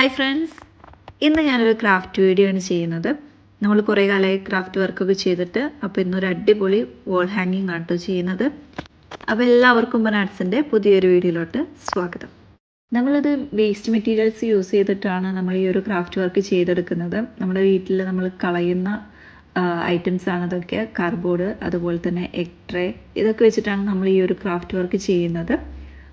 Hi friends ഇന്ന് ഞാനൊരു craft video ആണ് ചെയ്യുന്നത്. നമ്മൾ കുറേ കാലമായി ക്രാഫ്റ്റ് വർക്കൊക്കെ ചെയ്തിട്ട് അപ്പോൾ ഇന്നൊരു അടിപൊളി വോൾ ഹാങ്ങിങ് ആണ് കേട്ടോ ചെയ്യുന്നത്. അപ്പോൾ എല്ലാവർക്കും ബനാട്സിന്റെ പുതിയൊരു വീഡിയോയിലോട്ട് സ്വാഗതം. നമ്മളിത് വേസ്റ്റ് മെറ്റീരിയൽസ് യൂസ് ചെയ്തിട്ടാണ് നമ്മൾ ഈ ഒരു ക്രാഫ്റ്റ് വർക്ക് ചെയ്തെടുക്കുന്നത്. നമ്മുടെ വീട്ടിൽ നമ്മൾ കളയുന്ന ഐറ്റംസ് ആണ് ഇതൊക്കെ. കാർഡ്ബോർഡ് അതുപോലെ തന്നെ എക്ട്രേ ഇതൊക്കെ വെച്ചിട്ടാണ് നമ്മൾ ഈ ഒരു ക്രാഫ്റ്റ് വർക്ക് ചെയ്യുന്നത്.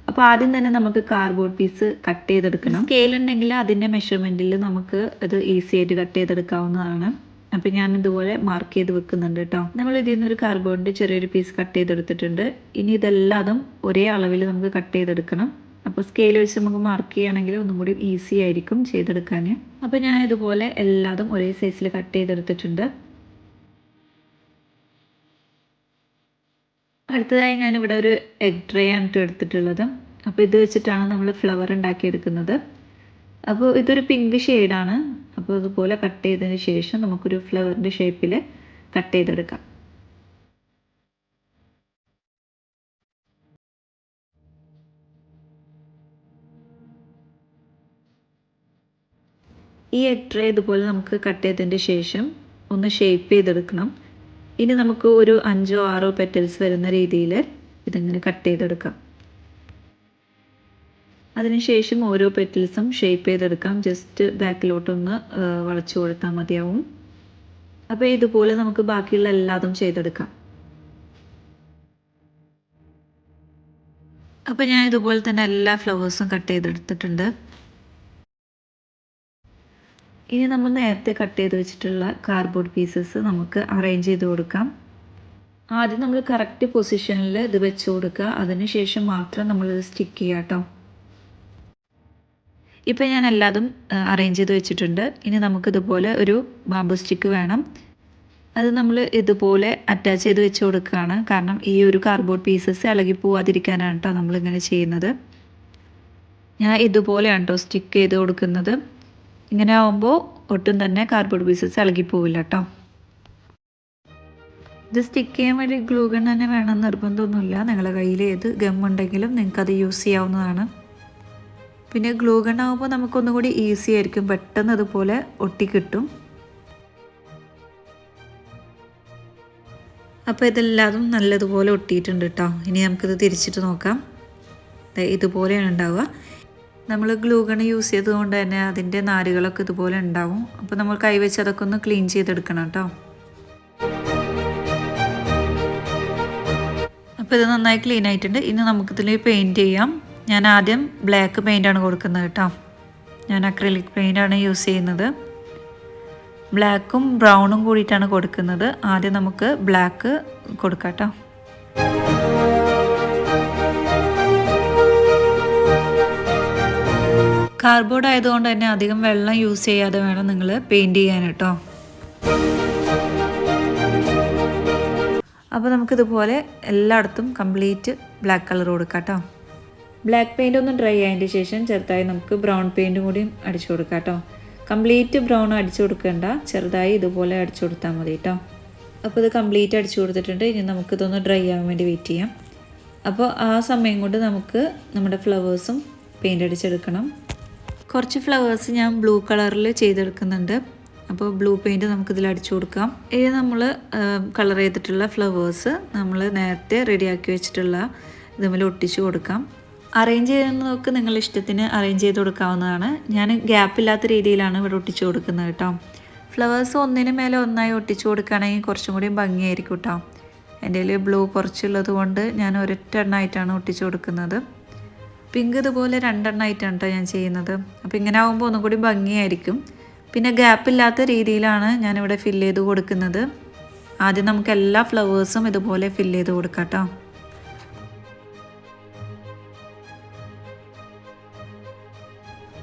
അപ്പോൾ ആദ്യം തന്നെ നമുക്ക് കാർഡ്ബോർഡ് പീസ് കട്ട് ചെയ്തെടുക്കണം. സ്കെയിൽ ഉണ്ടെങ്കിൽ അതിന്റെ മെഷർമെന്റിൽ നമുക്ക് ഇത് ഈസി ആയിട്ട് കട്ട് ചെയ്തെടുക്കാവുന്നതാണ്. അപ്പോൾ ഞാൻ ഇതുപോലെ മാർക്ക് ചെയ്ത് വെക്കുന്നുണ്ട് കേട്ടോ നമ്മൾ ഇതിൽ നിന്നൊരു കാർഡ്ബോർഡിന്റെ ചെറിയൊരു പീസ് കട്ട് ചെയ്തെടുത്തിട്ടുണ്ട്. ഇനി ഇതെല്ലാതും ഒരേ അളവിൽ നമുക്ക് കട്ട് ചെയ്തെടുക്കണം. അപ്പോൾ സ്കെയിൽ വെച്ച് നമുക്ക് മാർക്ക് ചെയ്യുകയാണെങ്കിൽ ഒന്നും കൂടി ഈസി ആയിരിക്കും ചെയ്തെടുക്കാൻ. അപ്പോൾ ഞാൻ ഇതുപോലെ എല്ലാതും ഒരേ സൈസിൽ കട്ട് ചെയ്തെടുത്തിട്ടുണ്ട്. അടുത്തതായി ഞാനിവിടെ ഒരു എഗ് ട്രേ ആണ് ട്ടോ എടുത്തിട്ടുള്ളത്. അപ്പോൾ ഇത് വെച്ചിട്ടാണ് നമ്മൾ ഫ്ലവർ ഉണ്ടാക്കിയെടുക്കുന്നത്. അപ്പോൾ ഇതൊരു പിങ്ക് ഷെയ്ഡാണ് അപ്പോൾ ഇതുപോലെ കട്ട് ചെയ്തതിന് ശേഷം നമുക്കൊരു ഫ്ലവറിന്റെ ഷേപ്പിൽ കട്ട് ചെയ്തെടുക്കാം. ഈ എഗ് ട്രേ ഇതുപോലെ നമുക്ക് കട്ട് ചെയ്തതിന്റെ ശേഷം ഒന്ന് ഷേപ്പ് ചെയ്തെടുക്കണം. ഇനി നമുക്ക് ഒരു അഞ്ചോ ആറോ പെറ്റൽസ് വരുന്ന രീതിയിൽ ഇതിങ്ങനെ കട്ട് ചെയ്തെടുക്കാം. അതിനുശേഷം ഓരോ പെറ്റൽസും ഷേപ്പ് ചെയ്തെടുക്കാം. ജസ്റ്റ് ബാക്കിലോട്ടൊന്ന് വളച്ചു കൊടുത്താൽ മതിയാവും. അപ്പോൾ ഇതുപോലെ നമുക്ക് ബാക്കിയുള്ള എല്ലാതും ചെയ്തെടുക്കാം. അപ്പോൾ ഞാൻ ഇതുപോലെ തന്നെ എല്ലാ ഫ്ലവേഴ്സും കട്ട് ചെയ്തെടുത്തിട്ടുണ്ട്. ഇനി നമ്മൾ നേരത്തെ കട്ട് ചെയ്ത് വെച്ചിട്ടുള്ള കാർഡ്ബോർഡ് പീസസ് നമുക്ക് അറേഞ്ച് ചെയ്ത് കൊടുക്കാം. ആദ്യം നമ്മൾ കറക്റ്റ് പൊസിഷനിൽ ഇത് വെച്ച് കൊടുക്കുക. അതിനുശേഷം മാത്രം നമ്മളിത് സ്റ്റിക്ക് ചെയ്യുക കേട്ടോ ഇപ്പം ഞാൻ എല്ലാതും അറേഞ്ച് ചെയ്ത് വെച്ചിട്ടുണ്ട്. ഇനി നമുക്കിതുപോലെ ഒരു ബാമ്പു സ്റ്റിക്ക് വേണം. അത് നമ്മൾ ഇതുപോലെ അറ്റാച്ച് ചെയ്ത് വെച്ച് കൊടുക്കുകയാണ്. കാരണം ഈ ഒരു കാർഡ്ബോർഡ് പീസസ് ഇളകി പോവാതിരിക്കാനാണ് കേട്ടോ നമ്മളിങ്ങനെ ചെയ്യുന്നത്. ഞാൻ ഇതുപോലെയാണ് കേട്ടോ സ്റ്റിക്ക് ചെയ്ത് കൊടുക്കുന്നത്. ഇങ്ങനെ ആവുമ്പോൾ ഒട്ടും തന്നെ കാർഡ്ബോർഡ് പീസസ് ഇളകിപ്പോവില്ല കേട്ടോ ഇത് സ്റ്റിക്ക് ചെയ്യാൻ വേണ്ടി ഗ്ലൂ ഗൺ തന്നെ വേണം നിർബന്ധമൊന്നുമില്ല. നിങ്ങളുടെ കയ്യിൽ ഏത് ഗം ഉണ്ടെങ്കിലും നിങ്ങൾക്കത് യൂസ് ചെയ്യാവുന്നതാണ്. പിന്നെ ഗ്ലൂ ഗൺ ആകുമ്പോൾ നമുക്കൊന്നും കൂടി ഈസി ആയിരിക്കും. പെട്ടെന്ന് അതുപോലെ ഒട്ടിക്കിട്ടും അപ്പോൾ ഇതെല്ലാതും നല്ലതുപോലെ ഒട്ടിയിട്ടുണ്ട് കേട്ടോ ഇനി നമുക്കിത് തിരിച്ചിട്ട് നോക്കാം. ഇതുപോലെയാണ് ഉണ്ടാവുക. നമ്മൾ ഗ്ലൂഗൺ യൂസ് ചെയ്തതുകൊണ്ട് തന്നെ അതിന്റെ നാരുകളൊക്കെ ഇതുപോലെ ഉണ്ടാവും. അപ്പോൾ നമ്മൾ കൈവച്ച് അതൊക്കെ ഒന്ന് ക്ലീൻ ചെയ്തെടുക്കണം കേട്ടോ അപ്പോൾ ഇത് നന്നായി ക്ലീൻ ആയിട്ടുണ്ട്. ഇനി നമുക്കിതിൽ പെയിന്റ് ചെയ്യാം. ഞാൻ ആദ്യം ബ്ലാക്ക് പെയിന്റാണ് കൊടുക്കുന്നത് കേട്ടോ ഞാൻ അക്രലിക് പെയിന്റാണ് യൂസ് ചെയ്യുന്നത്. ബ്ലാക്കും ബ്രൗണും കൂടിയിട്ടാണ് കൊടുക്കുന്നത്. ആദ്യം നമുക്ക് ബ്ലാക്ക് കൊടുക്കാം കേട്ടോ കാർഡ്ബോർഡ് ആയതുകൊണ്ട് തന്നെ അധികം വെള്ളം യൂസ് ചെയ്യാതെ വേണം നിങ്ങൾ പെയിന്റ് ചെയ്യാൻ കേട്ടോ. അപ്പോൾ നമുക്കിതുപോലെ എല്ലായിടത്തും കംപ്ലീറ്റ് ബ്ലാക്ക് കളർ കൊടുക്കാം കേട്ടോ. ബ്ലാക്ക് പെയിന്റ് ഒന്ന് ഡ്രൈ ആയതിന്റെ ശേഷം ചെറുതായി നമുക്ക് ബ്രൗൺ പെയിന്റും കൂടി അടിച്ചു കൊടുക്കാം കേട്ടോ. കംപ്ലീറ്റ് ബ്രൗൺ അടിച്ചു കൊടുക്കേണ്ട ചെറുതായി ഇതുപോലെ അടിച്ചു കൊടുത്താൽ മതി കേട്ടോ. അപ്പോൾ ഇത് കംപ്ലീറ്റ് അടിച്ചു കൊടുത്തിട്ടുണ്ട് ഇനി നമുക്കിതൊന്ന് ഡ്രൈ ആവാൻ വേണ്ടി വെയിറ്റ് ചെയ്യാം. അപ്പോൾ ആ സമയം കൊണ്ട് നമുക്ക് നമ്മുടെ ഫ്ലവേഴ്സും പെയിന്റ് അടിച്ചെടുക്കണം. കുറച്ച് ഫ്ലവേഴ്സ് ഞാൻ ബ്ലൂ കളറിൽ ചെയ്തെടുക്കുന്നുണ്ട്. അപ്പോൾ ബ്ലൂ പെയിന്റ് നമുക്കിതിൽ അടിച്ചു കൊടുക്കാം. ഇനി നമ്മൾ കളർ ചെയ്തിട്ടുള്ള ഫ്ലവേഴ്സ് നമ്മൾ നേരത്തെ റെഡിയാക്കി വെച്ചിട്ടുള്ള ഇതുപോലെ ഒട്ടിച്ചു കൊടുക്കാം. അറേഞ്ച് ചെയ്യുന്നതൊക്കെ നിങ്ങളുടെ ഇഷ്ടത്തിന് അറേഞ്ച് ചെയ്ത് കൊടുക്കാവുന്നതാണ്. ഞാൻ ഗ്യാപ്പില്ലാത്ത രീതിയിലാണ് ഇവിടെ ഒട്ടിച്ചു കൊടുക്കുന്നത് കേട്ടോ. ഫ്ലവേഴ്സ് ഒന്നിന് മേലെ ഒന്നായി ഒട്ടിച്ചു കൊടുക്കുകയാണെങ്കിൽ കുറച്ചും കൂടി ഭംഗിയായിരിക്കും കേട്ടോ. എന്റെ കയ്യിൽ ബ്ലൂ കുറച്ചുള്ളത് കൊണ്ട് ഞാൻ ഒരൊറ്റ എണ്ണമായിട്ടാണ് ഒട്ടിച്ചു കൊടുക്കുന്നത്. പിങ്ക് ഇതുപോലെ രണ്ടെണ്ണമായിട്ടാണ് കേട്ടോ ഞാൻ ചെയ്യുന്നത്. അപ്പോൾ ഇങ്ങനെ ആകുമ്പോൾ ഒന്നും കൂടി ഭംഗിയായിരിക്കും. പിന്നെ ഗ്യാപ്പില്ലാത്ത രീതിയിലാണ് ഞാനിവിടെ ഫില്ല് ചെയ്ത് കൊടുക്കുന്നത്. ആദ്യം നമുക്ക് എല്ലാ ഫ്ലവേഴ്സും ഇതുപോലെ ഫില്ല് ചെയ്ത് കൊടുക്കാം കേട്ടോ.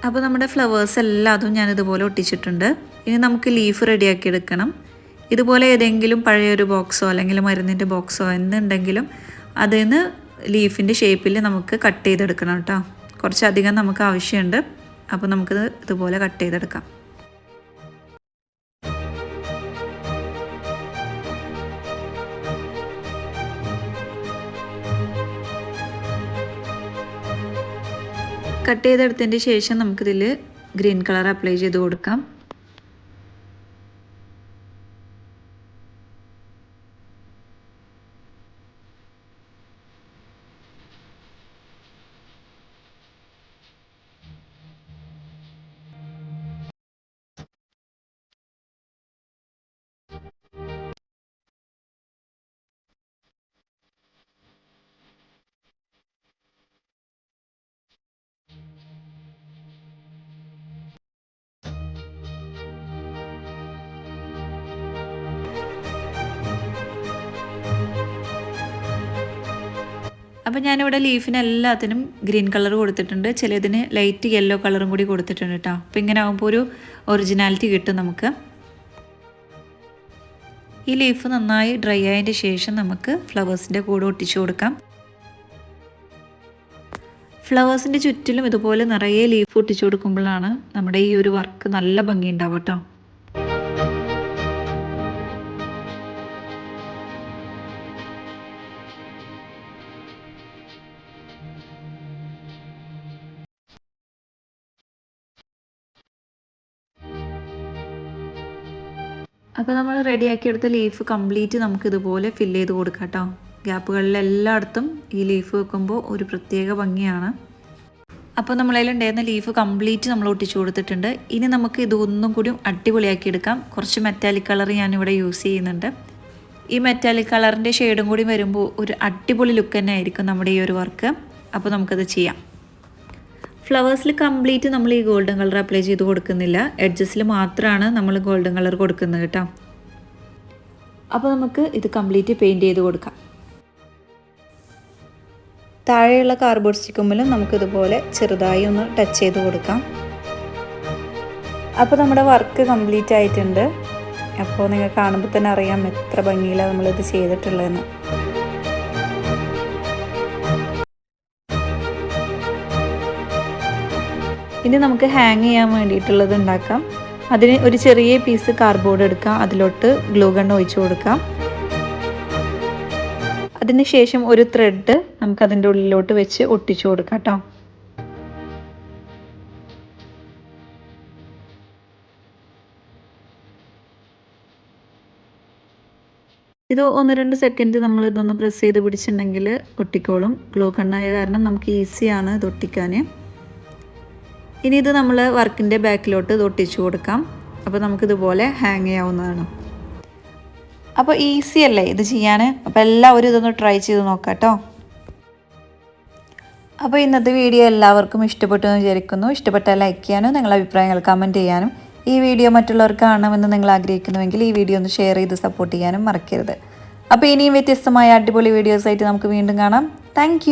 അപ്പോൾ നമ്മുടെ ഫ്ലവേഴ്സ് എല്ലാം അതും ഞാൻ ഇതുപോലെ ഒട്ടിച്ചിട്ടുണ്ട്. ഇനി നമുക്ക് ലീഫ് റെഡിയാക്കി എടുക്കണം. ഇതുപോലെ ഏതെങ്കിലും പഴയൊരു ബോക്സോ അല്ലെങ്കിൽ മരുന്നിന്റെ ബോക്സോ എന്തുണ്ടെങ്കിലും അതിൽ നിന്ന് ലീഫിന്റെ ഷേപ്പിൽ നമുക്ക് കട്ട് ചെയ്തെടുക്കണം കേട്ടോ. കുറച്ചധികം നമുക്ക് ആവശ്യമുണ്ട്. അപ്പോൾ നമുക്കിത് ഇതുപോലെ കട്ട് ചെയ്തെടുക്കാം. കട്ട് ചെയ്തെടുത്തതിന്റെ ശേഷം നമുക്കിതിൽ ഗ്രീൻ കളർ അപ്ലൈ ചെയ്ത് കൊടുക്കാം. അപ്പോൾ ഞാനിവിടെ ലീഫിന് എല്ലാത്തിനും ഗ്രീൻ കളർ കൊടുത്തിട്ടുണ്ട്. ചിലതിന് ലൈറ്റ് യെല്ലോ കളറും കൂടി കൊടുത്തിട്ടുണ്ട് കേട്ടോ അപ്പോൾ ഇങ്ങനെ ആകുമ്പോൾ ഒരു ഒറിജിനാലിറ്റി കിട്ടും നമുക്ക്. ഈ ലീഫ് നന്നായി ഡ്രൈ ആയതിന്റെ ശേഷം നമുക്ക് ഫ്ലവേഴ്സിന്റെ കൂടെ ഒട്ടിച്ചു കൊടുക്കാം. ഫ്ലവേഴ്സിന്റെ ചുറ്റിലും ഇതുപോലെ നിറയെ ലീഫ് ഒട്ടിച്ചു കൊടുക്കുമ്പോഴാണ് നമ്മുടെ ഈ ഒരു വർക്ക് നല്ല ഭംഗി ഉണ്ടാവും കേട്ടോ അപ്പോൾ നമ്മൾ റെഡിയാക്കിയെടുത്ത ലീഫ് കംപ്ലീറ്റ് നമുക്ക് ഇതുപോലെ ഫില്ല് ചെയ്ത് കൊടുക്കാം കേട്ടോ ഗ്യാപ്പുകളിലെല്ലായിടത്തും ഈ ലീഫ് വെക്കുമ്പോൾ ഒരു പ്രത്യേക ഭംഗിയാണ്. അപ്പോൾ നമ്മളതിലുണ്ടായിരുന്ന ലീഫ് കംപ്ലീറ്റ് നമ്മൾ ഒട്ടിച്ചു കൊടുത്തിട്ടുണ്ട്. ഇനി നമുക്ക് ഇതൊന്നും കൂടി അടിപൊളിയാക്കി എടുക്കാം. കുറച്ച് മെറ്റാലിക് കളർ ഞാനിവിടെ യൂസ് ചെയ്യുന്നുണ്ട്. ഈ മെറ്റാലിക് കളറിന്റെ ഷെയ്ഡും കൂടി വരുമ്പോൾ ഒരു അടിപൊളി ലുക്ക് തന്നെ ആയിരിക്കും നമ്മുടെ ഈ ഒരു വർക്ക് അപ്പോൾ നമുക്കത് ചെയ്യാം. ഫ്ലവേഴ്സിൽ കംപ്ലീറ്റ് നമ്മൾ ഈ ഗോൾഡൻ കളർ അപ്ലൈ ചെയ്ത് കൊടുക്കുന്നില്ല. എഡ്ജസിൽ മാത്രമാണ് നമ്മൾ ഗോൾഡൻ കളർ കൊടുക്കുന്നത് കേട്ടോ. അപ്പോൾ നമുക്ക് ഇത് കംപ്ലീറ്റ് പെയിന്റ് ചെയ്ത് കൊടുക്കാം. താഴെയുള്ള കാർബോർഡ് സ്റ്റിക്കുമ്പിലും നമുക്കിതുപോലെ ചെറുതായി ഒന്ന് ടച്ച് ചെയ്ത് കൊടുക്കാം. അപ്പോൾ നമ്മുടെ വർക്ക് കംപ്ലീറ്റ് ആയിട്ടുണ്ട്. അപ്പോൾ നിങ്ങൾ കാണുമ്പോൾ തന്നെ അറിയാം എത്ര ഭംഗിയിലാണ് നമ്മളിത് ചെയ്തിട്ടുള്ളതെന്ന്. ഇനി നമുക്ക് ഹാങ് ചെയ്യാൻ വേണ്ടിയിട്ടുള്ളത് ഉണ്ടാക്കാം. അതിന് ഒരു ചെറിയ പീസ് കാർഡ്ബോർഡ് എടുക്കാം. അതിലോട്ട് ഗ്ലൂ ഗൺ ഒഴിച്ചു കൊടുക്കാം. അതിനുശേഷം ഒരു ത്രെഡ് നമുക്ക് അതിന്റെ ഉള്ളിലോട്ട് വെച്ച് ഒട്ടിച്ചു കൊടുക്കാം കേട്ടോ. ഇത് ഒന്ന് രണ്ട് സെക്കൻഡ് നമ്മൾ ഇതൊന്ന് പ്രസ് ചെയ്ത് പിടിച്ചിട്ടുണ്ടെങ്കിൽ ഒട്ടിക്കോളും. ഗ്ലൂ കണ്ണായ കാരണം നമുക്ക് ഈസിയാണ് ഇത് ഒട്ടിക്കാൻ. ഇനി ഇത് നമ്മൾ വർക്കിന്റെ ബാക്കിലോട്ട് ഒട്ടിച്ചു കൊടുക്കാം. അപ്പോൾ നമുക്കിതുപോലെ ഹാങ് ചെയ്യാവുന്നതാണ്. അപ്പോൾ ഈസി അല്ലേ ഇത് ചെയ്യാൻ അപ്പോൾ എല്ലാവരും ഇതൊന്ന് ട്രൈ ചെയ്ത് നോക്കാം കേട്ടോ അപ്പോൾ ഇന്നത്തെ വീഡിയോ എല്ലാവർക്കും ഇഷ്ടപ്പെട്ടു എന്ന് വിചാരിക്കുന്നു. ഇഷ്ടപ്പെട്ടാൽ ലൈക്ക് ചെയ്യാനും നിങ്ങളുടെ അഭിപ്രായങ്ങൾ കമന്റ് ചെയ്യാനും ഈ വീഡിയോ മറ്റുള്ളവർക്ക് കാണണമെന്ന് നിങ്ങൾ ആഗ്രഹിക്കുന്നുവെങ്കിൽ ഈ വീഡിയോ ഒന്ന് ഷെയർ ചെയ്ത് സപ്പോർട്ട് ചെയ്യാനും മറക്കരുത്. അപ്പോൾ ഇനിയും വ്യത്യസ്തമായ അടിപൊളി വീഡിയോസായിട്ട് നമുക്ക് വീണ്ടും കാണാം. താങ്ക്